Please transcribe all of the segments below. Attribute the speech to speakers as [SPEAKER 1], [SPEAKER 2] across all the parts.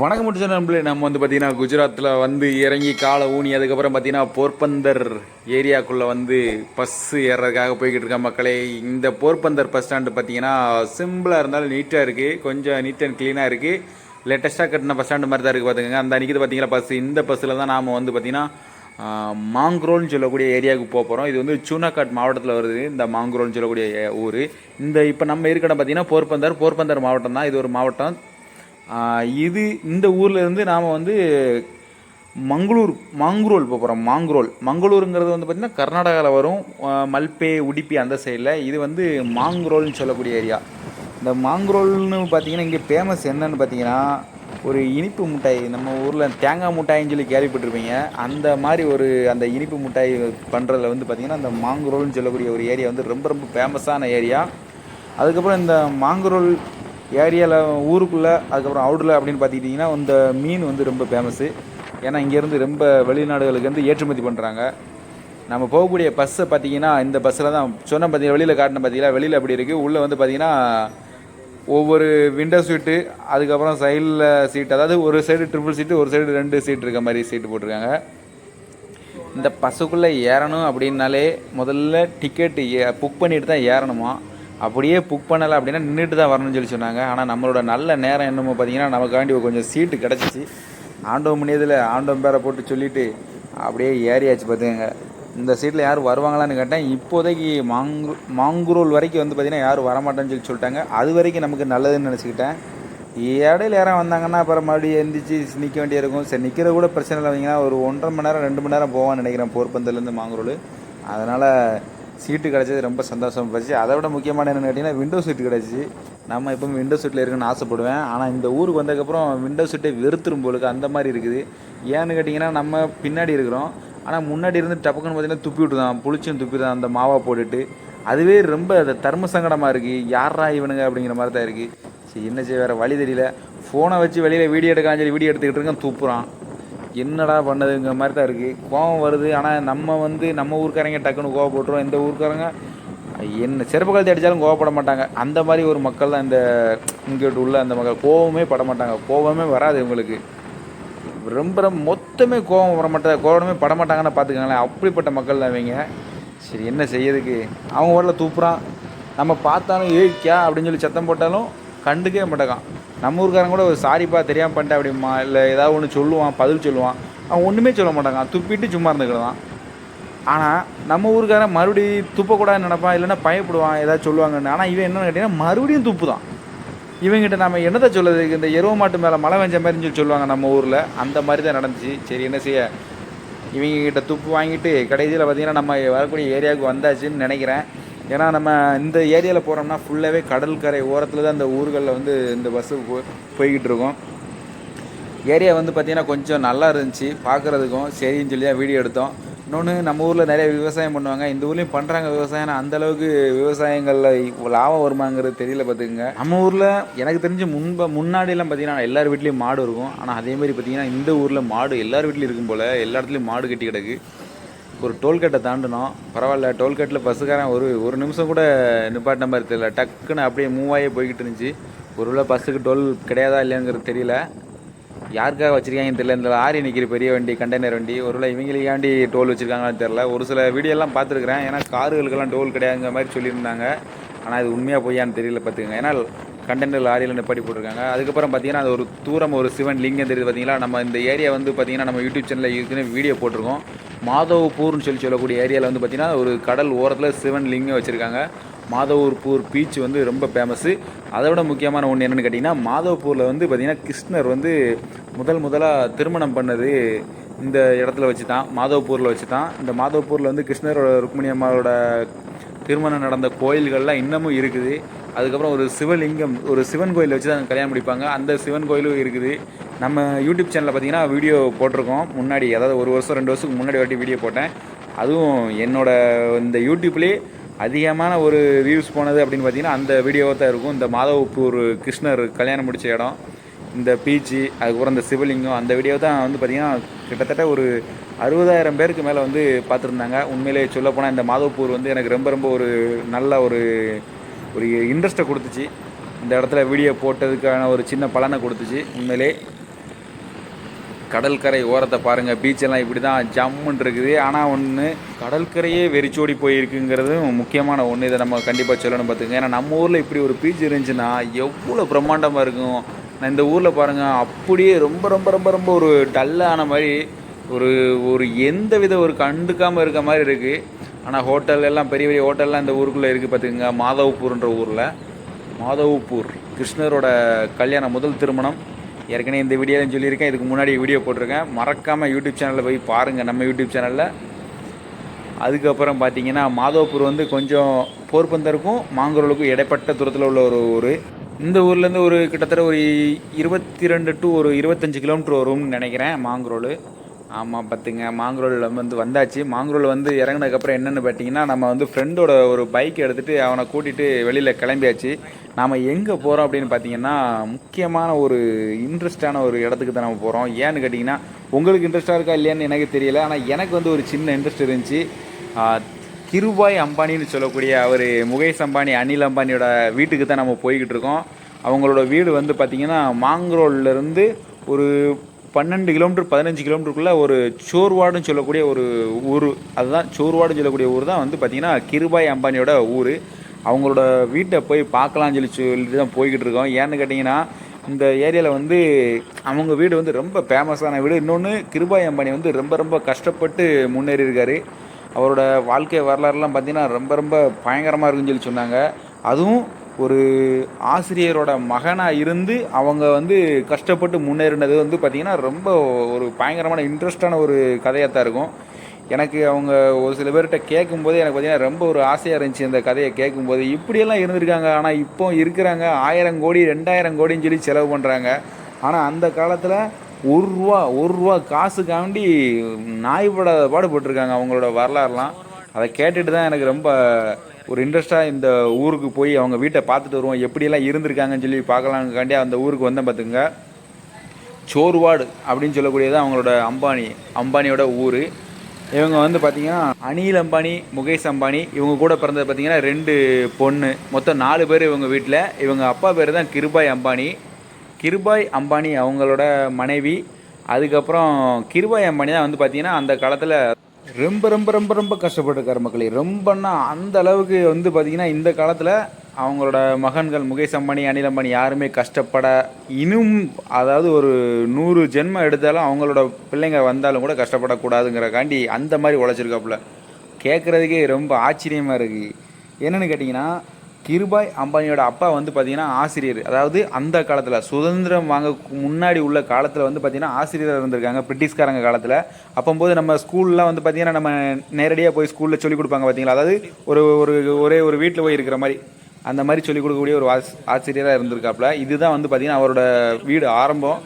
[SPEAKER 1] வணக்கம் முடிச்ச நம்மளே நம்ம வந்து பார்த்தீங்கன்னா குஜராத்தில் வந்து இறங்கி காலை ஊனி அதுக்கப்புறம் பார்த்தீங்கன்னா போர்பந்தர் ஏரியாக்குள்ளே வந்து பஸ்ஸு ஏறுறதுக்காக போய்கிட்டு இருக்க மக்களே. இந்த போர்பந்தர் பஸ் ஸ்டாண்டு பார்த்தீங்கன்னா சிம்பிளாக இருந்தாலும் நீட்டாக இருக்குது கொஞ்சம் நீட் அண்ட் க்ளீனாக இருக்குது லேட்டஸ்ட்டாக கட்டின பஸ் ஸ்டாண்டு மாதிரி தான் இருக்குது பார்த்துக்கோங்க அந்த அன்றைக்கி பார்த்தீங்கன்னா பஸ் இந்த பஸ்ஸில் தான் நாம் வந்து பார்த்தீங்கன்னா மாங்க்ரோல்னு சொல்லக்கூடிய ஏரியாவுக்கு போக போகிறோம் இது வந்து சூனாக்காட் மாவட்டத்தில் வருது இந்த மாங்க்ரோல்னு சொல்லக்கூடிய ஊர். இந்த இப்போ நம்ம இருக்கிற பார்த்திங்கன்னா பார்த்தீங்கன்னா போர்பந்தர் போர்பந்தர் மாவட்டம் தான். இது ஒரு மாவட்டம். இது இந்த ஊர்லேருந்து நாம் வந்து மங்களூர் மாங்குரோல் போக போகிறோம் மாங்குரோல். மங்களூருங்கிறது வந்து பார்த்திங்கன்னா கர்நாடகாவில் வரும் மல்பே உடுப்பி அந்த சைடில் இது வந்து மாங்குரோல்னு சொல்லக்கூடிய ஏரியா. இந்த மாங்குரோல்னு பார்த்தீங்கன்னா இங்கே ஃபேமஸ் என்னன்னு பார்த்தீங்கன்னா ஒரு இனிப்பு மிட்டாய் நம்ம ஊரில் தேங்காய் மிட்டாயின்னு சொல்லி கேள்விப்பட்டிருப்பீங்க. அந்த மாதிரி ஒரு அந்த இனிப்பு மிட்டாய் பண்ணுறதுல வந்து பார்த்திங்கன்னா அந்த மாங்குரோல்னு சொல்லக்கூடிய ஒரு ஏரியா வந்து ரொம்ப ரொம்ப ஃபேமஸான ஏரியா. அதுக்கப்புறம் இந்த மாங்குரோல் ஏரியாவில் ஊருக்குள்ளே அதுக்கப்புறம் அவுட்டில் அப்படின்னு பார்த்துக்கிட்டிங்கன்னா இந்த மீன் வந்து ரொம்ப ஃபேமஸ்ஸு ஏன்னா இங்கேருந்து ரொம்ப வெளிநாடுகளுக்கு வந்து ஏற்றுமதி பண்ணுறாங்க நம்ம போகக்கூடிய பஸ்ஸை பார்த்தீங்கன்னா இந்த பஸ்ஸில் தான் சொன்ன பார்த்தீங்கன்னா வெளியில் காட்டின பார்த்தீங்கன்னா வெளியில் அப்படி இருக்குது உள்ளே வந்து பார்த்தீங்கன்னா ஒவ்வொரு விண்டோ சீட்டு அதுக்கப்புறம் சைடில் சீட் அதாவது ஒரு சைடு ட்ரிபிள் சீட்டு ஒரு சைடு ரெண்டு சீட் இருக்க மாதிரி சீட்டு போட்டிருக்காங்க. இந்த பஸ்ஸுக்குள்ளே ஏறணும் அப்படின்னாலே முதல்ல டிக்கெட்டு புக் பண்ணிட்டு தான் ஏறணுமா? அப்படியே புக் பண்ணலை அப்படின்னா நின்றுட்டு தான் வரணும்னு சொல்லி சொன்னாங்க. ஆனால் நம்மளோட நல்ல நேரம் என்னமோ பார்த்தீங்கன்னா நமக்காண்டி கொஞ்சம் சீட்டு கிடச்சிச்சு. ஆண்டவன் முனியதில் ஆண்டவன் பேரை போட்டு சொல்லிட்டு அப்படியே ஏறியாச்சு பார்த்துக்கங்க இந்த சீட்டில் யாரும் வருவாங்களான்னு கேட்டேன். இப்போதைக்கு மாங்கு மாங்குரோல் வரைக்கும் வந்து பார்த்தீங்கன்னா யாரும் வரமாட்டேன்னு சொல்லி சொல்லிட்டாங்க. அது வரைக்கும் நமக்கு நல்லதுன்னு நினச்சிக்கிட்டேன். இடையில யாரும் வந்தாங்கன்னா அப்புறம் மறுபடியும் எந்திரிச்சு நிற்க வேண்டியிருக்கும் சரி நிற்கிற கூட பிரச்சனை இல்லை. வைங்கன்னா ஒரு ஒன்றரை மணி நேரம் ரெண்டு மணி நேரம் போவான்னு நினைக்கிறேன் போர்பந்தலேருந்து மாங்குரோல். அதனால் சீட்டு கிடச்சது ரொம்ப சந்தோஷம். போச்சு அதை விட முக்கியமான என்னென்னு கேட்டிங்கன்னா விண்டோ சீட்டு கிடச்சி. நம்ம எப்பவும் விண்டோ சீட்டில் இருக்குன்னு ஆசைப்படுவேன். ஆனால் இந்த ஊருக்கு வந்ததுக்கப்புறம் விண்டோ சீட்டை வெறுத்துரும் போலுக்கு அந்த மாதிரி இருக்குது. ஏன்னு கேட்டிங்கன்னா நம்ம பின்னாடி இருக்கிறோம். ஆனால் முன்னாடி இருந்து டப்புக்குன்னு பார்த்தீங்கன்னா துப்பி விட்டுதான். புளிச்சும் துப்பி தான் அந்த மாவா போட்டுட்டு. அதுவே ரொம்ப அது தர்ம சங்கடமாக இருக்குது யாரா இவனுங்க அப்படிங்கிற மாதிரி தான் இருக்குது சரி என்ன செய்ய வேறு வழி தெரியல. ஃபோனை வச்சு வெளியில் வீடியோ எடுக்கலாம் சொல்லி வீடியோ எடுத்துக்கிட்டு இருக்கேன் துப்புறான். என்னடா பண்ணதுங்கிற மாதிரி தான் இருக்குது கோவம் வருது. ஆனால் நம்ம வந்து நம்ம ஊருக்காரங்க டக்குன்னு கோவப்பட்டுரும். இந்த ஊருக்காரங்க என்ன செருப்பு கழுத்து அடித்தாலும் கோவப்பட மாட்டாங்க. அந்த மாதிரி ஒரு மக்கள் தான் இந்த இங்கிட்டு உள்ள அந்த மக்கள். கோவமே பட மாட்டாங்க. கோவமே வராது இவங்களுக்கு. ரொம்ப ரொம்ப மொத்தமே கோவம் வர மாட்டாங்க கோவமே பட மாட்டாங்கன்னு பார்த்துக்கங்களேன். அப்படிப்பட்ட மக்கள் தான் இவங்க. சரி என்ன செய்யறதுக்கு? அவங்க வரல தூப்புறான். நம்ம பார்த்தாலும் ஏய்க்கா அப்படின்னு சொல்லி சத்தம் போட்டாலும் கண்டுக்கவே மாட்டேக்கான். நம்ம ஊருக்காரன் கூட ஒரு சாரிப்பா தெரியாமல் பண்ணிட்டேன் அப்படிமா இல்லை ஏதாவது ஒன்று சொல்லுவான் பதில் சொல்லுவான். அவன் ஒன்றுமே சொல்ல மாட்டாங்க துப்பிட்டு சும்மா இருந்துக்கிடுவான் ஆனால் நம்ம ஊருக்காரன் மறுபடியும் துப்பக்கூடாதுன்னு நினைப்பான் இல்லைன்னா பயப்படுவான் ஏதாவது சொல்லுவாங்கன்னு. ஆனால் இவன் என்னென்னு கேட்டிங்கன்னா மறுபடியும் துப்பு தான் இவங்கிட்ட நம்ம என்னத்தை சொல்லுறது இந்த எருவ மாட்டு மேலே மழை வெஞ்ச மாதிரின்னு சொல்லி சொல்லுவாங்க நம்ம ஊரில். அந்த மாதிரி தான் நடந்துச்சு. சரி என்ன செய்ய? இவங்க கிட்ட துப்பு வாங்கிட்டு கடைசியில் பார்த்தீங்கன்னா நம்ம வரக்கூடிய ஏரியாவுக்கு வந்தாச்சுன்னு நினைக்கிறேன். ஏன்னா நம்ம இந்த ஏரியாவில் போகிறோம்னா ஃபுல்லாகவே கடற்கரை ஓரத்தில் தான் இந்த ஊர்களில் வந்து இந்த பஸ்ஸு போ போய்கிட்டு இருக்கோம் ஏரியா வந்து பார்த்திங்கன்னா கொஞ்சம் நல்லா இருந்துச்சு. பார்க்குறதுக்கும் சரின்னு சொல்லி தான் வீடியோ எடுத்தோம். இன்னொன்று நம்ம ஊரில் நிறைய விவசாயம் பண்ணுவாங்க. இந்த ஊர்லேயும் பண்ணுறாங்க விவசாயம். அந்த அளவுக்கு விவசாயங்களில் லாபம் வருமாங்கிறது தெரியல பார்த்துக்குங்க நம்ம ஊரில் எனக்கு தெரிஞ்சு முன்ப முன்னாடியெல்லாம் பார்த்தீங்கன்னா எல்லார் வீட்லேயும் மாடு இருக்கும். ஆனால் அதே மாதிரி பார்த்தீங்கன்னா இந்த ஊரில் மாடு எல்லார் வீட்லேயும் இருக்கும் போல் எல்லா இடத்துலையும் மாடு கட்டி கிடக்கு. ஒரு டோல்கேட்டை தாண்டினோம். பரவாயில்ல டோல்கேட்டில் பஸ்ஸுக்காரன் ஒரு ஒரு நிமிஷம் கூட நிப்பாட்டின மாதிரி தெரியல. டக்குன்னு அப்படியே மூவ் ஆகி போய்கிட்டு இருந்துச்சு. ஒருவேளை பஸ்ஸுக்கு டோல் கிடையாதா இல்லையாங்கிறது தெரியல. யாருக்காக வச்சுருக்காங்கன்னு தெரியல. இந்த லாரி நிற்கிற பெரிய வண்டி கண்டெய்னர் வண்டி ஒருவேளை இவங்களுக்காண்டி டோல் வச்சிருக்காங்கன்னு தெரில ஒரு சில வீடியோலாம் பார்த்துருக்குறேன். ஏன்னா காருகளுக்கெல்லாம் டோல் கிடையாதுங்கிற மாதிரி சொல்லியிருந்தாங்க. ஆனால் இது உண்மையாக பொய்யான்னு தெரியல பார்த்துக்கங்க. ஏன்னா கண்டெய்னர் லாரியில் நிப்பாட்டி போட்டிருக்காங்க. அதுக்கப்புறம் பார்த்தீங்கன்னா அது ஒரு தூரம் ஒரு சிவன் லிங்கம் தெரியுது பார்த்தீங்களா நம்ம இந்த ஏரியா வந்து பார்த்தீங்கன்னா நம்ம யூடியூப் சேனலில் இருக்குன்னு வீடியோ போட்டிருக்கோம். மாதவப்பூர்னு சொல்லி சொல்லக்கூடிய ஏரியாவில் வந்து பார்த்தீங்கன்னா ஒரு கடல் ஓரத்தில் சிவன் லிங்கம் வச்சுருக்காங்க. மாதவூர்பூர் பீச் வந்து ரொம்ப ஃபேமஸ்ஸு அதை விட முக்கியமான ஒன்று என்னென்னு கேட்டிங்கன்னா மாதவப்பூரில் வந்து பார்த்திங்கன்னா கிருஷ்ணர் வந்து முதல் முதலாக திருமணம் பண்ணது இந்த இடத்துல வச்சு தான் மாதவப்பூரில் வச்சு தான் இந்த மாதவப்பூரில் வந்து கிருஷ்ணரோட ருக்மிணி அம்மாவோட திருமணம் நடந்த கோயில்கள்லாம் இன்னமும் இருக்குது. அதுக்கப்புறம் ஒரு சிவலிங்கம் ஒரு சிவன் கோயில் வச்சு தான் கல்யாணம் முடிப்பாங்க. அந்த சிவன் கோயிலும் இருக்குது. நம்ம யூடியூப் சேனலில் பார்த்தீங்கன்னா வீடியோ போட்டிருக்கோம். முன்னாடி அதாவது ஒரு வருஷம் ரெண்டு வருஷத்துக்கு முன்னாடி வாட்டி வீடியோ போட்டேன். அதுவும் என்னோட இந்த யூடியூப்லேயே அதிகமான ஒரு வியூஸ் போனது அப்படின்னு பார்த்தீங்கன்னா அந்த வீடியோவாக தான் இருக்கும். இந்த மாதவப்பூர் கிருஷ்ணர் கல்யாணம் முடித்த இடம் இந்த பீச்சு அதுக்கப்புறம் இந்த சிவலிங்கம் அந்த வீடியோ தான் வந்து பார்த்திங்கன்னா கிட்டத்தட்ட ஒரு அறுபதாயிரம் பேருக்கு மேலே வந்து பார்த்துருந்தாங்க உண்மையிலே சொல்லப்போனால் இந்த மாதவப்பூர் வந்து எனக்கு ரொம்ப ரொம்ப ஒரு நல்ல ஒரு ஒரு இன்ட்ரெஸ்ட்டை கொடுத்துச்சு. இந்த இடத்துல வீடியோ போட்டதுக்கான ஒரு சின்ன பலனை கொடுத்துச்சு. உண்மையிலே கடற்கரை ஓரத்தை பாருங்கள் பீச்செல்லாம் இப்படி தான் ஜம்முன்னு இருக்குது. ஆனால் ஒன்று கடற்கரையே வெறிச்சோடி போயிருக்குங்கிறதும் முக்கியமான ஒன்று இதை நம்ம கண்டிப்பாக சொல்லணும் பார்த்துங்க. ஏன்னா நம்ம ஊரில் இப்படி ஒரு பீச் இருந்துச்சுன்னா எவ்வளோ பிரம்மாண்டமாக இருக்கும். நான் இந்த ஊரில் பாருங்கள் அப்படியே ரொம்ப ரொம்ப ரொம்ப ரொம்ப ஒரு டல்லான மாதிரி ஒரு ஒரு எந்த வித ஒரு கண்டுக்காமல் இருக்க மாதிரி இருக்குது ஆனால் ஹோட்டல் எல்லாம் பெரிய பெரிய ஹோட்டல்லாம் இந்த ஊருக்குள்ளே இருக்குது பார்த்துக்கோங்க மாதவப்பூர்ன்ற ஊரில். மாதவப்பூர் கிருஷ்ணரோட கல்யாணம் முதல் திருமணம். ஏற்கனவே இந்த வீடியோலையும் சொல்லியிருக்கேன். இதுக்கு முன்னாடி வீடியோ போட்டிருக்கேன். மறக்காமல் யூடியூப் சேனலில் போய் பாருங்கள் நம்ம யூடியூப் சேனலில் அதுக்கப்புறம் பார்த்தீங்கன்னா மாதவப்பூர் வந்து கொஞ்சம் போர்பந்தருக்கும் மாங்குரோலுக்கும் இடைப்பட்ட தூரத்தில் உள்ள ஒரு ஊர். இந்த ஊர்லேருந்து ஒரு கிட்டத்தட்ட ஒரு இருபத்தி ரெண்டு டு ஒரு இருபத்தஞ்சு கிலோமீட்டர் வரும்னு நினைக்கிறேன் மாங்குரோல் ஆமாம் பார்த்துங்க மாங்குரோல் வந்து வந்தாச்சு. மாங்குரோல் வந்து இறங்குனதுக்கப்புறம் என்னென்னு பார்த்தீங்கன்னா நம்ம வந்து ஃப்ரெண்டோட ஒரு பைக் எடுத்துகிட்டு அவனை கூட்டிகிட்டு வெளியில் கிளம்பியாச்சு. நாம் எங்கே போகிறோம் அப்படின்னு பார்த்தீங்கன்னா முக்கியமான ஒரு இன்ட்ரெஸ்டான ஒரு இடத்துக்கு தான் நம்ம போகிறோம் ஏன்னு கேட்டிங்கன்னா உங்களுக்கு இன்ட்ரெஸ்ட்டாக இருக்கா இல்லையான்னு எனக்கு தெரியல. ஆனால் எனக்கு வந்து ஒரு சின்ன இன்ட்ரெஸ்ட் இருந்துச்சு. கிருபாய் அம்பானின்னு சொல்லக்கூடிய அவர் முகேஷ் அம்பானி அனில் அம்பானியோட வீட்டுக்கு தான் நம்ம போய்கிட்டு இருக்கோம். அவங்களோட வீடு வந்து பார்த்திங்கன்னா மாங்க்ரோல்லேருந்து ஒரு பன்னெண்டு கிலோமீட்டர் பதினஞ்சு கிலோமீட்டருக்குள்ளே ஒரு சோர்வாடுன்னு சொல்லக்கூடிய ஒரு ஊர். அதுதான் சோர்வாடுன்னு சொல்லக்கூடிய ஊர் தான் வந்து பார்த்திங்கன்னா கிருபாய் அம்பானியோட ஊர். அவங்களோட வீட்டை போய் பார்க்கலாம்னு சொல்லி சொல்லிட்டு தான் போய்கிட்டு இருக்கோம். ஏன்னு கேட்டிங்கன்னா இந்த ஏரியாவில் வந்து அவங்க வீடு வந்து ரொம்ப ஃபேமஸான வீடு. இன்னொன்று கிருபாய் அம்பானி வந்து ரொம்ப ரொம்ப கஷ்டப்பட்டு முன்னேறி இருக்காரு. அவரோட வாழ்க்கை வரலாறுலாம் பார்த்தீங்கன்னா ரொம்ப ரொம்ப பயங்கரமாக இருக்குன்னு சொல்லி சொன்னாங்க. அதுவும் ஒரு ஆசிரியரோட மகனாக இருந்து அவங்க வந்து கஷ்டப்பட்டு முன்னேறினது வந்து பார்த்திங்கன்னா ரொம்ப ஒரு பயங்கரமான இன்ட்ரெஸ்டான ஒரு கதையாக தான் இருக்கும். எனக்கு அவங்க ஒரு சில பேர்கிட்ட கேட்கும்போது எனக்கு பார்த்திங்கன்னா ரொம்ப ஒரு ஆசையாக இருந்துச்சு இந்த கதையை கேட்கும்போது இப்படியெல்லாம் இருந்திருக்காங்க. ஆனால் இப்போ இருக்கிறாங்க. ஆயிரம் கோடி ரெண்டாயிரம் கோடின்னு சொல்லி செலவு பண்ணுறாங்க ஆனால் அந்த காலத்தில் ஒரு ரூபா ஒரு ரூபா காசுக்காண்டி நாய் பாடுபட்டிருக்காங்க அவங்களோட வரலாறுலாம். அதை கேட்டுட்டு தான் எனக்கு ரொம்ப ஒரு இன்ட்ரெஸ்ட்டாக இந்த ஊருக்கு போய் அவங்க வீட்டை பார்த்துட்டு வருவோம். எப்படியெல்லாம் இருந்திருக்காங்கன்னு சொல்லி பார்க்கலாங்காண்டி அந்த ஊருக்கு வந்தேன் பார்த்துங்க சோர்வாடு அப்படின்னு சொல்லக்கூடியது அவங்களோட அம்பானி அம்பானியோட ஊர். இவங்க வந்து பார்த்தீங்கன்னா அனில் அம்பானி முகேஷ் அம்பானி இவங்க கூட பிறந்தது பார்த்தீங்கன்னா ரெண்டு பொண்ணு. மொத்தம் நாலு பேர் இவங்க வீட்டில். இவங்க அப்பா பேர் தான் கிருபாய் அம்பானி. கிருபாய் அம்பானி அவங்களோட மனைவி. அதுக்கப்புறம் கிருபாய் அம்பானி தான் வந்து பார்த்தீங்கன்னா அந்த காலத்தில் ரொம்ப ரொம்ப ரொம்ப ரொம்ப கஷ்டப்பட்டுருக்கார் மக்களே. ரொம்பன்னா அந்த அளவுக்கு வந்து பார்த்திங்கன்னா இந்த காலத்தில் அவங்களோட மகன்கள் முகேஷ் அம்பானி அனில் அம்பானி யாருமே கஷ்டப்பட இன்னும் அதாவது ஒரு நூறு ஜென்மம் எடுத்தாலும் அவங்களோட பிள்ளைங்க வந்தாலும் கூட கஷ்டப்படக்கூடாதுங்கிறக்காண்டி அந்த மாதிரி உழைச்சிருக்காப்புல. கேட்குறதுக்கே ரொம்ப ஆச்சரியமாக இருக்குது என்னென்னு கேட்டிங்கன்னா கிருபாய் அம்பானியோட அப்பா வந்து பார்த்தீங்கன்னா ஆசிரியர். அதாவது அந்த காலத்தில் சுதந்திரம் வாங்க முன்னாடி உள்ள காலத்தில் வந்து பார்த்தீங்கன்னா ஆசிரியராக இருந்திருக்காங்க பிரிட்டிஷ்காரங்க காலத்தில். அப்போம்போது நம்ம ஸ்கூல்லாம் வந்து பார்த்தீங்கன்னா நம்ம நேரடியாக போய் ஸ்கூலில் சொல்லிக் கொடுப்பாங்க பார்த்தீங்களா அதாவது ஒரு ஒரு ஒரே ஒரு வீட்டில் போய் இருக்கிற மாதிரி. அந்த மாதிரி சொல்லிக் கொடுக்கக்கூடிய ஒரு ஆஸ் ஆசிரியராக இருந்திருக்காப்புல. இதுதான் வந்து பார்த்தீங்கன்னா அவரோட வீடு ஆரம்பம்.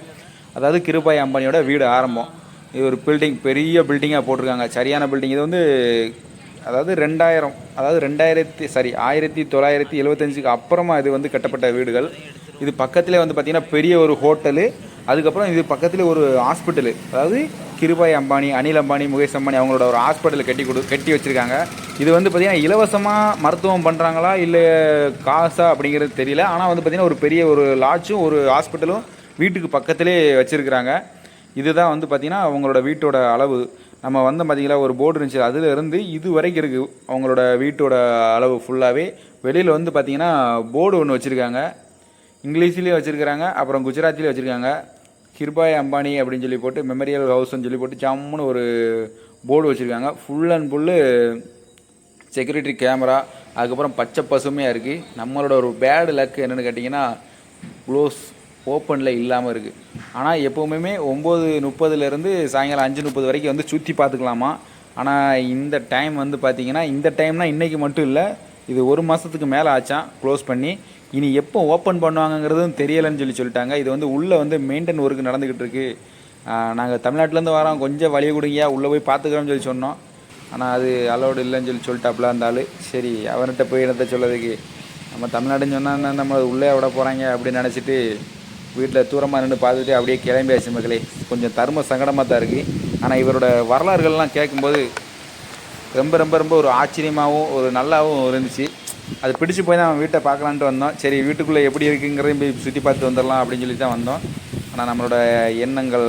[SPEAKER 1] அதாவது கிருபாய் அம்பானியோட வீடு ஆரம்பம். இது ஒரு பில்டிங் பெரிய பில்டிங்காக போட்டிருக்காங்க. சரியான பில்டிங். இது வந்து அதாவது ரெண்டாயிரம் அதாவது ரெண்டாயிரத்தி சாரி ஆயிரத்தி தொள்ளாயிரத்தி எழுபத்தஞ்சுக்கு அப்புறமா இது வந்து கட்டப்பட்ட வீடுகள். இது பக்கத்திலே வந்து பார்த்திங்கன்னா பெரிய ஒரு ஹோட்டலு அதுக்கப்புறம் இது பக்கத்தில் ஒரு ஹாஸ்பிட்டலு. அதாவது கிருபாய் அம்பானி அனில் அம்பானி முகேஷ் அம்பானி அவங்களோட ஒரு ஹாஸ்பிட்டல் கட்டி கொடு கட்டி வச்சுருக்காங்க. இது வந்து பார்த்திங்கன்னா இலவசமாக மருத்துவம் பண்ணுறாங்களா இல்லை காசா அப்படிங்கிறது தெரியல. ஆனால் வந்து பார்த்திங்கன்னா ஒரு பெரிய ஒரு லாட்ஜும் ஒரு ஹாஸ்பிட்டலும் வீட்டுக்கு பக்கத்திலே வச்சுருக்குறாங்க. இதுதான் வந்து பார்த்திங்கன்னா அவங்களோட வீட்டோட அளவு. நம்ம வந்து பார்த்திங்களா ஒரு போர்டு இருந்துச்சு. அதில் இருந்து இது வரைக்கும் இருக்குது அவங்களோட வீட்டோட அளவு ஃபுல்லாகவே வெளியில் வந்து பார்த்திங்கன்னா போர்டு ஒன்று வச்சுருக்காங்க. இங்கிலீஷ்லேயும் வச்சுருக்காங்க அப்புறம் குஜராத்திலையும் வச்சுருக்காங்க. கிருபாய் அம்பானி அப்படின்னு சொல்லி போட்டு மெமரியல் ஹவுஸ்ன்னு சொல்லி போட்டு ஜம்முன்னு ஒரு போர்டு வச்சுருக்காங்க. Full and full security camera அதுக்கப்புறம் பச்சை பசுமையாக இருக்குது நம்மளோட ஒரு பேடு லக் என்னென்னு கேட்டிங்கன்னா க்ளோஸ் ஓப்பனில் இல்லாமல் இருக்குது ஆனால் எப்போவுமே ஒம்பது முப்பதுலேருந்து சாயங்காலம் அஞ்சு முப்பது வரைக்கும் வந்து சுற்றி பார்த்துக்கலாமா? ஆனால் இந்த டைம் வந்து பார்த்தீங்கன்னா இந்த டைம்னால் இன்றைக்கி மட்டும் இல்லை இது ஒரு மாதத்துக்கு மேலே ஆச்சான் க்ளோஸ் பண்ணி. இனி எப்போ ஓப்பன் பண்ணுவாங்கங்கிறதும் தெரியலைன்னு சொல்லி சொல்லிட்டாங்க. இது வந்து உள்ளே வந்து மெயின்டைன் ஒர்க் நடந்துக்கிட்டு இருக்குது நாங்கள் தமிழ்நாட்டிலேருந்து வரோம். கொஞ்சம் வழி கொடுங்கயா உள்ளே போய் பார்த்துக்கிறோம்னு சொல்லி சொன்னோம். ஆனால் அது அலோடு இல்லைன்னு சொல்லி சொல்லிட்டாப்புல அந்த ஆள். சரி அவர்கிட்ட போய் இடத்த சொல்லதுக்கு நம்ம தமிழ்நாடுன்னு சொன்னால் நம்ம உள்ளே விட போகிறாங்க அப்படின்னு நினச்சிட்டு வீட்டில் தூரமாக நின்று பார்த்துட்டு அப்படியே கிளம்பியாச்சு மக்களே. கொஞ்சம் தர்ம சங்கடமாக தான் இருக்குது ஆனால் இவரோட வரலாறுகள்லாம் கேட்கும்போது ரொம்ப ரொம்ப ரொம்ப ஒரு ஆச்சரியமாகவும் ஒரு நல்லாவும் இருந்துச்சு. அது பிடிச்சி போய் தான் வீட்டை பார்க்கலான்ட்டு வந்தோம். சரி வீட்டுக்குள்ளே எப்படி இருக்குங்கிறதையும் போய் சுற்றி பார்த்து வந்துடலாம் அப்படின்னு சொல்லி தான் வந்தோம். ஆனால் நம்மளோட எண்ணங்கள்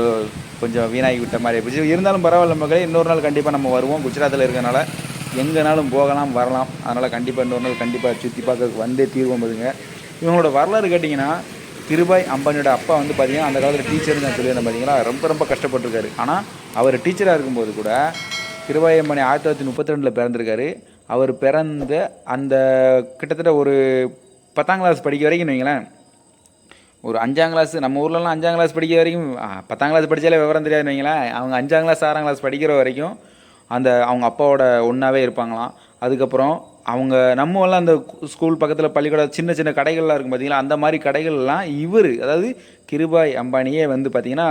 [SPEAKER 1] கொஞ்சம் வீணாகி விட்ட மாதிரி போச்சு இருந்தாலும் பரவாயில்ல மக்களே இன்னொரு நாள் கண்டிப்பாக நம்ம வருவோம். குஜராத்தில் இருக்கிறனால எங்கேனாலும் போகலாம் வரலாம். அதனால் கண்டிப்பாக இன்னொரு நாள் கண்டிப்பாக சுற்றி பார்க்க வந்தே தீர்வோம் பாருங்க. இவங்களோட வரலாறு கேட்டிங்கன்னா திருபாய் அம்பானியோட அப்பா வந்து பார்த்தீங்கன்னா அந்த காலத்தில் டீச்சர் நான் சொல்லியிருந்தேன் பார்த்தீங்களா ரொம்ப ரொம்ப கஷ்டப்பட்டிருக்காரு. ஆனால் அவர் டீச்சராக இருக்கும்போது கூட திருபாய் அம்பானி ஆயிரத்தி தொள்ளாயிரத்தி முப்பத்தி ரெண்டில் பிறந்திருக்காரு. அவர் பிறந்த அந்த கிட்டத்தட்ட ஒரு பத்தாம் கிளாஸ் படிக்க வரைக்கும் வைங்களேன். ஒரு அஞ்சாம் கிளாஸ் நம்ம ஊர்லலாம் அஞ்சாம் கிளாஸ் படிக்கிற வரைக்கும் பத்தாம் கிளாஸ் படித்தாலே விவரம் தெரியாதுன்னு வைங்களேன். அவங்க அஞ்சாம் கிளாஸ் ஆறாம் கிளாஸ் படிக்கிற வரைக்கும் அந்த அவங்க அப்பாவோட ஒன்றாவே இருப்பாங்களாம். அதுக்கப்புறம் அவங்க நம்ம எல்லாம் அந்த ஸ்கூல் பக்கத்தில் பள்ளிக்கூடம் சின்ன சின்ன கடைகள்லாம் இருக்கும் பார்த்தீங்களா அந்த மாதிரி கடைகள்லாம் இவர் அதாவது கிருபாய் அம்பானியே வந்து பார்த்தீங்கன்னா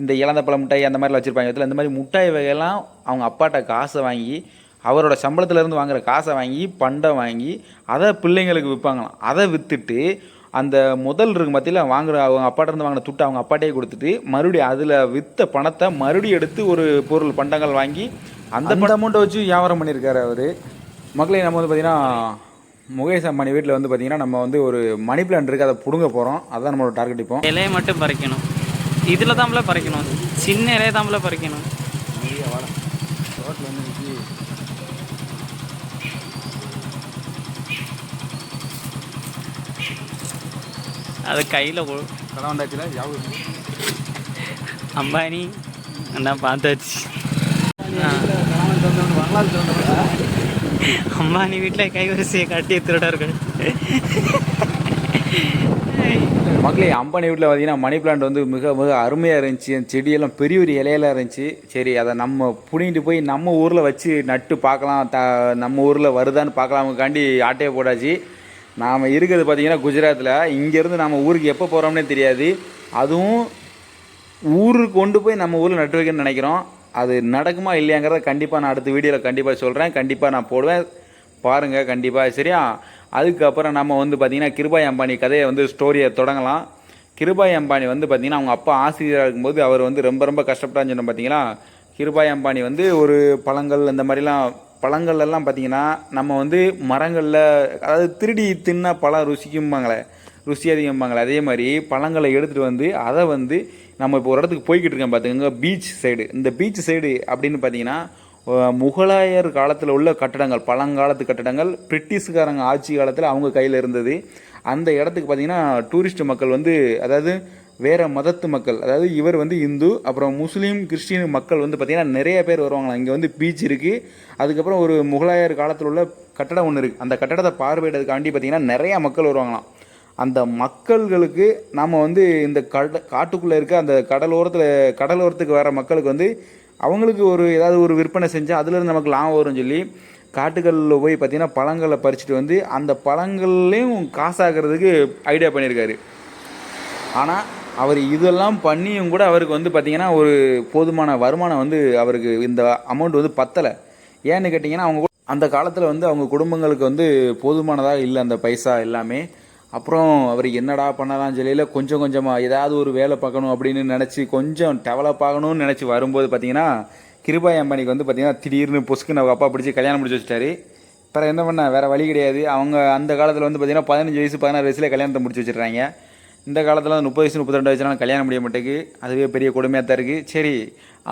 [SPEAKER 1] இந்த இலந்த பழ மிட்டாய் அந்த மாதிரிலாம் வச்சுருப்பாங்க. இதில் இந்த மாதிரி மிட்டாய் வகையெல்லாம் அவங்க அப்பாட்ட காசை வாங்கி அவரோட சம்பளத்துலேருந்து வாங்குற காசை வாங்கி பண்டை வாங்கி அதை பிள்ளைங்களுக்கு விற்பாங்களாம். அதை விற்றுட்டு அந்த முதல் இருக்கு மத்தியில் வாங்குற அவங்க அப்பாட்ட இருந்து வாங்கின துட்டை அவங்க அப்பாட்டே கொடுத்துட்டு மறுபடியும் அதில் விற்ற பணத்தை மறுபடியும் எடுத்து ஒரு பொருள் பண்டங்கள் வாங்கி அந்த அமௌண்ட்டை வச்சு வியாபாரம் பண்ணியிருக்காரு அவர். மக்களே நம்ம வந்து பார்த்திங்கன்னா முகேஷ் அம்பானி வீட்டில் வந்து பார்த்திங்கன்னா நம்ம வந்து ஒரு மணி பிளான் இருக்குது அதை பிடுங்க போகிறோம் அதுதான் நம்மளோட டார்கெட் இப்போ.
[SPEAKER 2] இலையை மட்டும் பறிக்கணும். இதில் தான்ல பறிக்கணும். சின்ன இலையை தான்ல பறிக்கணும். அது கையில் அம்பானி அண்ணா பார்த்தாச்சு. ஆ. அம்பானி வீட்டில் கைவரிசையை காட்டிய திருடர்கள்
[SPEAKER 1] மக்களே அம்பானி வீட்டில் பார்த்தீங்கன்னா மணி பிளான்ட் வந்து மிக மிக அருமையாக இருந்துச்சு. அந்த செடியெல்லாம் பெரிய ஒரு இலையெல்லாம் இருந்துச்சு. சரி அதை நம்ம புனிட்டு போய் நம்ம ஊரில் வச்சு நட்டு பார்க்கலாம். த நம்ம ஊரில் வருதான்னு பார்க்கலாமுக்காண்டி ஆட்டையை போட்டாச்சு. நாம் இருக்கிறது பார்த்தீங்கன்னா குஜராத்தில் இங்கேருந்து நம்ம ஊருக்கு எப்போ போகிறோம்னே தெரியாது. அதுவும் ஊருக்கு கொண்டு போய் நம்ம ஊரில் நட்டு வைக்கணும்னு நினைக்கிறோம். அது நடக்குமா இல்லையாங்கிறத கண்டிப்பாக நான் அடுத்த வீடியோவில் கண்டிப்பாக சொல்கிறேன் கண்டிப்பாக நான் போடுவேன். பாருங்கள் கண்டிப்பாக சரியா? அதுக்கப்புறம் நம்ம வந்து பார்த்திங்கன்னா கிருபாய் அம்பானி கதையை வந்து ஸ்டோரியை தொடங்கலாம். கிருபாய் அம்பானி வந்து பார்த்திங்கன்னா அவங்க அப்பா ஆசிரியராக இருக்கும்போது அவர் வந்து ரொம்ப ரொம்ப கஷ்டப்பட்டான்னு சொன்ன பார்த்தீங்களா கிருபாய் அம்பானி வந்து ஒரு பழங்கள் இந்த மாதிரிலாம் பழங்கள் எல்லாம் பார்த்தீங்கன்னா நம்ம வந்து மரங்களில் அதாவது திருடி தின்ன பழம் ருசிக்கும்பாங்களே. ருசி அதிகம்பாங்களே. அதே மாதிரி பழங்களை எடுத்துகிட்டு வந்து அதை வந்து நம்ம இப்போ ஒரு இடத்துக்கு போய்கிட்டு இருக்கேன் பார்த்துக்கோங்க பீச் சைடு இந்த பீச் சைடு அப்படின்னு பார்த்தீங்கன்னா முகலாயர் காலத்தில் உள்ள கட்டடங்கள் பழங்காலத்து கட்டடங்கள் பிரிட்டிஷ்காரங்க ஆட்சி காலத்தில் அவங்க கையில் இருந்தது. அந்த இடத்துக்கு பார்த்தீங்கன்னா டூரிஸ்ட் மக்கள் வந்து அதாவது வேறு மதத்து மக்கள் அதாவது இவர் வந்து இந்து அப்புறம் முஸ்லீம் கிறிஸ்டின் மக்கள் வந்து பார்த்திங்கன்னா நிறைய பேர் வருவாங்களாம். இங்கே வந்து பீச் இருக்குது அதுக்கப்புறம் ஒரு முகலாயர் காலத்தில் உள்ள கட்டடம் ஒன்று இருக்குது அந்த கட்டடத்தை பார்வையிடறதுக்காண்டி பார்த்திங்கன்னா நிறையா மக்கள் வருவாங்களாம். அந்த மக்கள்களுக்கு நம்ம வந்து இந்த கட காட்டுக்குள்ளே இருக்க அந்த கடலோரத்தில் கடலோரத்துக்கு வர மக்களுக்கு வந்து அவங்களுக்கு ஒரு ஏதாவது ஒரு விற்பனை செஞ்சால் அதுலேருந்து நமக்கு லாபம் வரும்னு சொல்லி காட்டுகளில் போய் பார்த்திங்கன்னா பழங்களை பறிச்சுட்டு வந்து அந்த பழங்கள்லேயும் காசாகிறதுக்கு ஐடியா பண்ணியிருக்காரு. ஆனால் அவர் இதெல்லாம் பண்ணியும் கூட அவருக்கு வந்து பார்த்திங்கன்னா ஒரு போதுமான வருமானம் வந்து அவருக்கு இந்த அமௌண்ட் வந்து பத்தலை. ஏன்னு கேட்டிங்கன்னா அவங்க அந்த காலத்தில் வந்து அவங்க குடும்பங்களுக்கு வந்து போதுமானதாக இல்லை அந்த பைசா எல்லாமே. அப்புறம் அவர் என்னடா பண்ணலாம் சொல்லியில் கொஞ்சம் கொஞ்சமாக ஏதாவது ஒரு வேலை பார்க்கணும் அப்படின்னு நினச்சி கொஞ்சம் டெவலப் ஆகணும்னு நினச்சி வரும்போது பார்த்தீங்கன்னா கிருபாய் அம்பானிக்கு வந்து பார்த்தீங்கன்னா திடீர்னு பொசுக்குன்னு அவங்க அப்பா பிடிச்சி கல்யாணம் முடிச்சு வச்சுட்டாரு. அப்புறம் என்ன பண்ண வேறு வழி கிடையாது. அவங்க அந்த காலத்தில் வந்து பார்த்தீங்கன்னா பதினஞ்சு வயசு பதினாறு வயசுல கல்யாணத்தை முடிச்சு வச்சிடுறாங்க. இந்த காலத்தில் முப்பது வயசு முப்பத்தி ரெண்டு வயசுலாம் கல்யாணம் முடிய மாட்டேங்கு அதுவே பெரிய கொடுமையாக தான் இருக்குது சரி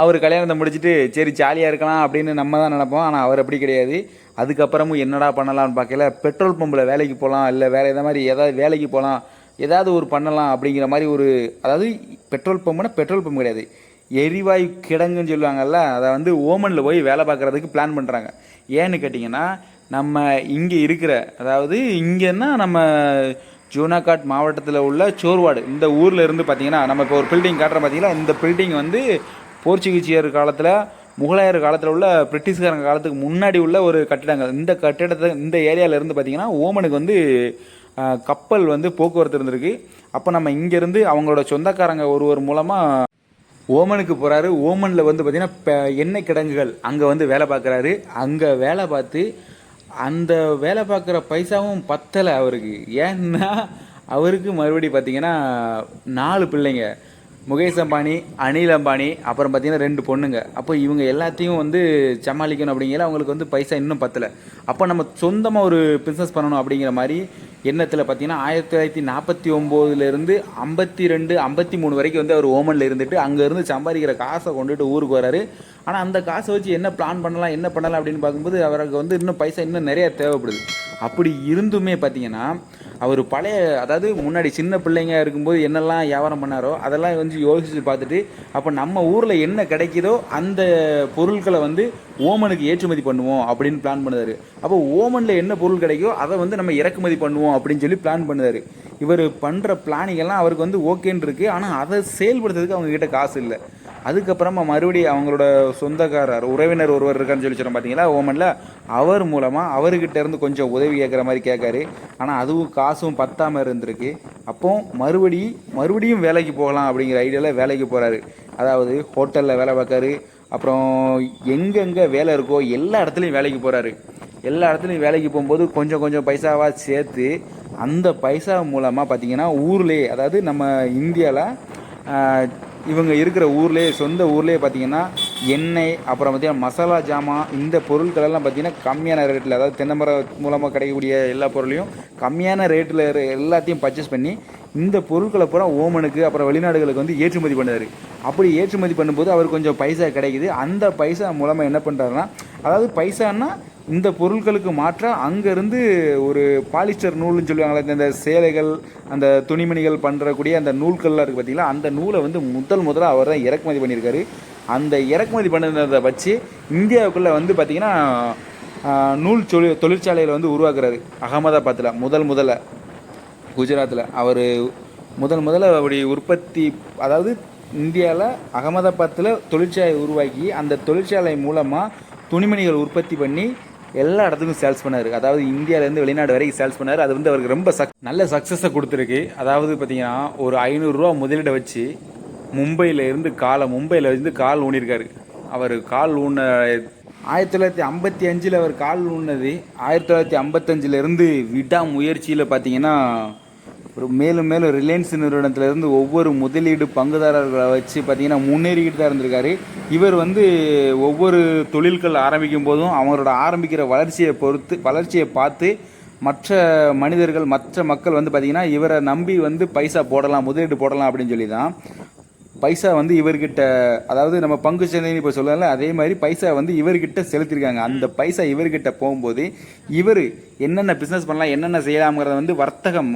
[SPEAKER 1] அவர் கல்யாணத்தை முடிச்சுட்டு சரி ஜாலியாக இருக்கலாம் அப்படின்னு நம்ம தான் நினைப்போம். ஆனால் அவர் அப்படி கிடையாது. அதுக்கப்புறமும் என்னடா பண்ணலாம்னு பார்க்கல. பெட்ரோல் பம்பில் வேலைக்கு போகலாம் இல்லை வேறு எதாவது மாதிரி ஏதாவது வேலைக்கு போகலாம் ஏதாவது ஒரு பண்ணலாம் அப்படிங்கிற மாதிரி ஒரு அதாவது பெட்ரோல் பம்புனா பெட்ரோல் பம்பு கிடையாது. எரிவாயு கிடங்குன்னு சொல்லுவாங்கல்ல அதை வந்து ஓமனில் போய் வேலை பார்க்குறதுக்கு பிளான் பண்ணுறாங்க ஏன்னு கேட்டிங்கன்னா நம்ம இங்கே இருக்கிற அதாவது இங்கேன்னா நம்ம ஜூனாகாட் மாவட்டத்தில் உள்ள சோர்வாடு. இந்த ஊரில் இருந்து பார்த்தீங்கன்னா நம்ம இப்போ ஒரு பில்டிங் காட்டுறேன் பார்த்தீங்கன்னா இந்த பில்டிங் வந்து போர்ச்சுகீசியர் காலத்தில் முகலாயர் காலத்தில் உள்ள பிரிட்டிஷ்காரங்க காலத்துக்கு முன்னாடி உள்ள ஒரு கட்டிடங்கள். இந்த கட்டிடத்தை இந்த ஏரியாவிலேருந்து பார்த்தீங்கன்னா ஓமனுக்கு வந்து கப்பல் வந்து போக்குவரத்து இருந்திருக்கு. அப்போ நம்ம இங்கேருந்து அவங்களோட சொந்தக்காரங்க ஒருவர் மூலமாக ஓமனுக்கு போகிறாரு ஓமனில் வந்து பார்த்திங்கன்னா எண்ணெய் கிடங்குகள் அங்கே வந்து வேலை பார்க்குறாரு அங்கே வேலை பார்த்து அந்த வேலை பார்க்குற பைசாவும் பத்தலை அவருக்கு. ஏன்னா அவருக்கு மறுபடி பார்த்தீங்கன்னா நாலு பிள்ளைங்க. முகேஷ் அம்பானி அனில் அம்பானி அப்புறம் பார்த்தீங்கன்னா ரெண்டு பொண்ணுங்க. அப்போ இவங்க எல்லாத்தையும் வந்து சமாளிக்கணும் அப்படிங்கிற அவங்களுக்கு வந்து பைசா இன்னும் பத்தலை. அப்போ நம்ம சொந்தமாக ஒரு பிஸ்னஸ் பண்ணணும் அப்படிங்கிற மாதிரி எண்ணத்தில் பார்த்தீங்கன்னா ஆயிரத்தி தொள்ளாயிரத்தி நாற்பத்தி ஒம்போதுலேருந்து ஐம்பத்தி ரெண்டு ஐம்பத்தி மூணு வரைக்கும் வந்து அவர் ஓமனில் இருந்துட்டு அங்கேருந்து சம்பாதிக்கிற காசை கொண்டுட்டு ஊருக்கு வராரு. ஆனால் அந்த காசை வச்சு என்ன பிளான் பண்ணலாம் என்ன பண்ணலாம் அப்படின்னு பார்க்கும்போது அவருக்கு வந்து இன்னும் பைசா இன்னும் நிறையா தேவைப்படுது. அப்படி இருந்துமே பார்த்தீங்கன்னா அவர் பழைய அதாவது முன்னாடி சின்ன பிள்ளைங்க இருக்கும்போது என்னெல்லாம் வியாபாரம் பண்ணாரோ அதெல்லாம் வந்து யோசிச்சு பார்த்துட்டு அப்போ நம்ம ஊரில் என்ன கிடைக்குதோ அந்த பொருட்களை வந்து ஓமனுக்கு ஏற்றுமதி பண்ணுவோம் அப்படின்னு பிளான் பண்ணுறாரு அப்போ ஓமனில் என்ன பொருள் கிடைக்கோ அதை வந்து நம்ம இறக்குமதி பண்ணுவோம் அப்படின்னு சொல்லி பிளான் பண்ணுறாரு இவர் பண்ணுற பிளானிங்கெல்லாம் அவருக்கு வந்து ஓகேன்னு இருக்குது ஆனால் அதை செயல்படுத்துறதுக்கு அவங்கக்கிட்ட காசு இல்லை. அதுக்கப்புறமா மறுபடியும் அவங்களோட சொந்தக்காரர் உறவினர் ஒருவர் இருக்கான்னு சொல்லி சொன்னோம் பார்த்தீங்களா ஓமனில்? அவர் மூலமாக அவர்கிட்ட இருந்து கொஞ்சம் உதவி கேட்குற மாதிரி கேட்காரு ஆனால் அதுவும் காசும் பத்தாமல் இருந்திருக்கு. அப்போ மறுபடி மறுபடியும் வேலைக்கு போகலாம் அப்படிங்கிற ஐடியாவில் வேலைக்கு போகிறாரு அதாவது ஹோட்டலில் வேலை பார்க்காரு அப்புறம் எங்கெங்கே வேலை இருக்கோ எல்லா இடத்துலையும் வேலைக்கு போகிறாரு எல்லா இடத்துலையும் வேலைக்கு போகும்போது கொஞ்சம் கொஞ்சம் பைசாவாக சேர்த்து அந்த பைசா மூலமாக பார்த்தீங்கன்னா ஊர்லேயே அதாவது நம்ம இந்தியாவில் இவங்க இருக்கிற ஊர்லேயே சொந்த ஊர்லேயே பார்த்தீங்கன்னா எண்ணெய் அப்புறம் பார்த்திங்கன்னா மசாலா ஜாமான் இந்த பொருட்களெல்லாம் பார்த்திங்கன்னா கம்மியான ரேட்டில் அதாவது தென்னைமரம் மூலமாக கிடைக்கக்கூடிய எல்லா பொருளையும் கம்மியான ரேட்டில் எல்லாத்தையும் பர்ச்சேஸ் பண்ணி இந்த பொருட்களை பூரா ஓமனுக்கு அப்புறம் வெளிநாடுகளுக்கு வந்து ஏற்றுமதி பண்ணுறாரு அப்படி ஏற்றுமதி பண்ணும்போது அவர் கொஞ்சம் பைசா கிடைக்குது. அந்த பைசா மூலமாக என்ன பண்ணுறாருன்னா அதாவது பைசான்னா இந்த பொருட்களுக்கு மாற்றாக அங்கேருந்து ஒரு பாலிஸ்டர் நூல்னு சொல்லுவாங்களே இந்த சேலைகள் அந்த துணிமணிகள் பண்ணுறக்கூடிய அந்த நூல்கள்லாம் இருக்குது பார்த்திங்கன்னா அந்த நூலை வந்து முதல் முதலாக அவர் தான் இறக்குமதி பண்ணியிருக்காரு. அந்த இறக்குமதி பண்ணதை வச்சு இந்தியாவுக்குள்ளே வந்து பார்த்திங்கன்னா நூல் தொழில் தொழிற்சாலையில் வந்து உருவாக்குறாரு அகமதாபாத்தில் முதல் முதல்ல குஜராத்தில் அவர் முதல் முதல்ல அப்படி உற்பத்தி அதாவது இந்தியாவில் அகமதாபாத்தில் தொழிற்சாலை உருவாக்கி அந்த தொழிற்சாலை மூலமாக துணிமணிகள் உற்பத்தி பண்ணி எல்லா இடத்துக்கும் சேல்ஸ் பண்ணார். அதாவது இந்தியாவிலேருந்து வெளிநாடு வரைக்கும் சேல்ஸ் பண்ணார். அது வந்து அவருக்கு ரொம்ப சக் நல்ல சக்ஸஸை கொடுத்துருக்கு. அதாவது பார்த்தீங்கன்னா ஒரு ஐநூறுரூவா முதலீடை வச்சு மும்பையில் இருந்து காலை மும்பையில் இருந்து கால் ஊனியிருக்காரு அவர் கால் ஊன ஆயிரத்தி தொள்ளாயிரத்தி ஐம்பத்தி அஞ்சில் அவர் கால் ஊன்னது ஆயிரத்தி தொள்ளாயிரத்தி ஐம்பத்தஞ்சிலேருந்து விடாமுயற்சியில் பார்த்தீங்கன்னா ஒரு மேலும் மேலும் ரிலையன்ஸ் நிறுவனத்திலேருந்து ஒவ்வொரு முதலீடு பங்குதாரர்களை வச்சு பார்த்தீங்கன்னா முன்னேறிக்கிட்டு தான் இருந்திருக்காரு. இவர் வந்து ஒவ்வொரு தொழில்கள் ஆரம்பிக்கும் போதும் அவங்களோட ஆரம்பிக்கிற வளர்ச்சியை பொறுத்து வளர்ச்சியை பார்த்து மற்ற மனிதர்கள் மற்ற மக்கள் வந்து பார்த்திங்கன்னா இவரை நம்பி வந்து பைசா போடலாம் முதலீடு போடலாம் அப்படின்னு சொல்லி தான் பைசா வந்து இவர்கிட்ட அதாவது நம்ம பங்கு சந்தைன்னு இப்போ சொல்லல அதே மாதிரி பைசா வந்து இவர்கிட்ட செலுத்திருக்காங்க. அந்த பைசா இவர்கிட்ட போகும்போது இவர் என்னென்ன பிஸ்னஸ் பண்ணலாம் என்னென்ன செய்யலாம்ங்கிறத வந்து வர்த்தகம்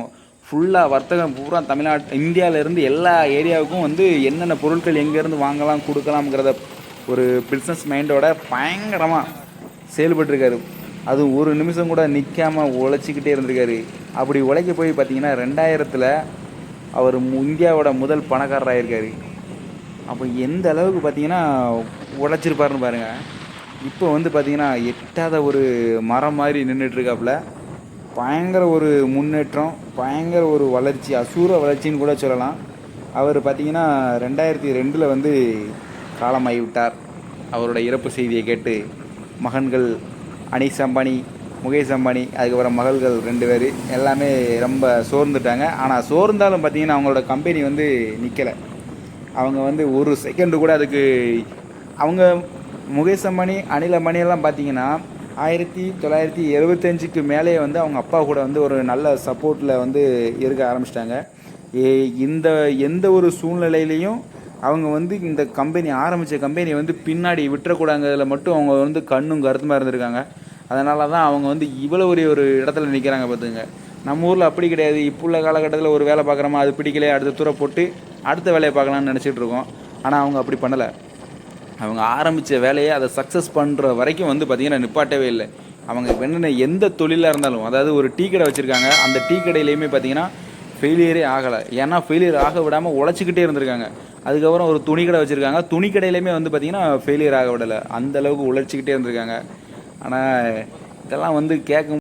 [SPEAKER 1] ஃபுல்லாக வர்த்தகம் பூரா தமிழ்நாட்டு இந்தியாவிலேருந்து எல்லா ஏரியாவுக்கும் வந்து என்னென்ன பொருட்கள் எங்கேருந்து வாங்கலாம் கொடுக்கலாம்ங்கிறத ஒரு பிஸ்னஸ் மைண்டோட பயங்கரமாக செயல்பட்டுருக்காரு. அது ஒரு நிமிஷம் கூட நிற்காம உழைச்சிக்கிட்டே இருந்திருக்காரு. அப்படி உழைக்க போய் பார்த்தீங்கன்னா ரெண்டாயிரத்தில் அவர் இந்தியாவோட முதல் பணக்காரர் ஆயிருக்காரு அப்போ எந்த அளவுக்கு பார்த்தீங்கன்னா உழைச்சிருப்பாருன்னு பாருங்கள் இப்போ வந்து பார்த்தீங்கன்னா எட்டாத ஒரு மரம் மாதிரி நின்றுட்டு இருக்காப்புல பயங்கர ஒரு முன்னேற்றம் பயங்கர ஒரு வளர்ச்சி அசூர வளர்ச்சின்னு கூட சொல்லலாம். அவர் பார்த்தீங்கன்னா ரெண்டாயிரத்தி ரெண்டில் வந்து காலமாகி விட்டார். அவரோட இறப்பு செய்தியை கேட்டு மகன்கள் அனீஸ் அம்பானி முகேஷ் அம்பானி அதுக்கப்புறம் மகள்கள் ரெண்டு பேர் எல்லாமே ரொம்ப சோர்ந்துட்டாங்க. ஆனால் சோர்ந்தாலும் பார்த்தீங்கன்னா அவங்களோட கம்பெனி வந்து நிற்கலை அவங்க வந்து ஒரு செகண்டு கூட அதுக்கு அவங்க முகேஷ் அம்பானி அனில் அம்பானி பார்த்தீங்கன்னா ஆயிரத்தி தொள்ளாயிரத்தி எழுபத்தஞ்சுக்கு மேலே வந்து அவங்க அப்பா கூட வந்து ஒரு நல்ல சப்போர்ட்டில் வந்து இருக்க ஆரம்பிச்சிட்டாங்க. இந்த எந்த ஒரு சூழ்நிலையிலையும் அவங்க வந்து இந்த கம்பெனி ஆரம்பித்த கம்பெனியை வந்து பின்னாடி விட்டுறக்கூடாங்கிறதுல மட்டும் அவங்க வந்து கண்ணும் கருத்துமாக இருந்திருக்காங்க. அதனால தான் அவங்க வந்து இவ்வளோ ஒரு ஒரு இடத்துல நிற்கிறாங்க பார்த்துங்க நம்ம ஊரில் அப்படி கிடையாது. இப்போ உள்ள காலகட்டத்தில் ஒரு வேலை பார்க்குறோமா அது பிடிக்கலையே அடுத்த தூர போட்டு அடுத்த வேலையை பார்க்கலாம்னு நினச்சிட்டு இருக்கோம். ஆனால் அவங்க அப்படி பண்ணலை. அவங்க ஆரம்பித்த வேலையை அதை சக்ஸஸ் பண்ணுற வரைக்கும் வந்து பார்த்திங்கன்னா நிப்பாட்டவே இல்லை. அவங்க என்னென்ன எந்த தொழிலாக இருந்தாலும் அதாவது ஒரு டீ கடை வச்சுருக்காங்க. அந்த டீ கடையிலையுமே பார்த்தீங்கன்னா ஃபெயிலியரே ஆகலை. ஏன்னா ஃபெயிலியர் ஆக விடாமல் உழைச்சிக்கிட்டே இருந்திருக்காங்க. அதுக்கப்புறம் ஒரு துணி கடை வச்சுருக்காங்க. துணி கடையிலையுமே வந்து பார்த்திங்கன்னா ஃபெயிலியர் ஆக விடலை. அந்த அளவுக்கு உழைச்சிக்கிட்டே இருந்திருக்காங்க. ஆனால் இதெல்லாம் வந்து கேட்கும்